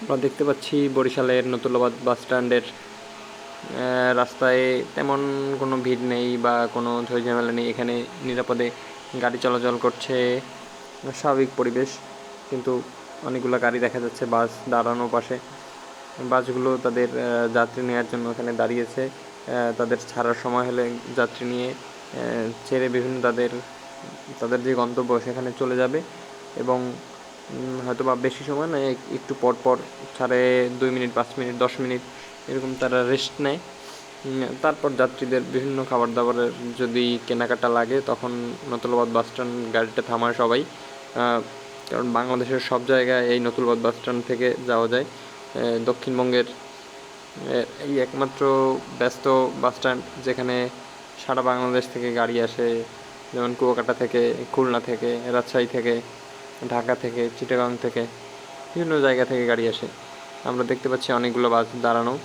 আমরা দেখতে পাচ্ছি বরিশালের নতুলাবাদ বাস স্ট্যান্ডের রাস্তায় তেমন কোনো ভিড় নেই বা কোনো ঝামেলা নেই। এখানে নিরাপদে গাড়ি চলাচল করছে, স্বাভাবিক পরিবেশ। কিন্তু অনেকগুলো গাড়ি দেখা যাচ্ছে, বাস দাঁড়ানো পাশে। বাসগুলো তাদের যাত্রী নেওয়ার জন্য এখানে দাঁড়িয়েছে। তাদের ছাড়ার সময় হলে যাত্রী নিয়ে ছেড়ে বিভিন্ন তাদের তাদের যে গন্তব্য সেখানে চলে যাবে। এবং হয়তো বা বেশি সময় এক- একটু পর পর সাড়ে দুই মিনিট, পাঁচ মিনিট, দশ মিনিট এরকম তারা রেস্ট নেয়। তারপর যাত্রীদের বিভিন্ন খাবার দাবারের যদি কেনাকাটা লাগে, তখন নতুলবাদ বাস স্ট্যান্ড গাড়িটা থামায় সবাই। কারণ বাংলাদেশের সব জায়গায় এই নতুলবাদ বাস স্ট্যান্ড থেকে যাওয়া যায়। দক্ষিণবঙ্গের এই একমাত্র ব্যস্ত বাস স্ট্যান্ড যেখানে সারা বাংলাদেশ থেকে গাড়ি আসে, যেমন কুয়াকাটা থেকে, খুলনা থেকে, রাজশাহী থেকে। ঢাকা থেকে, চিটাগাং থেকে, বিভিন্ন জায়গা থেকে গাড়ি আসে। আমরা দেখতে পাচ্ছি অনেকগুলো বাস দাঁড়ানো।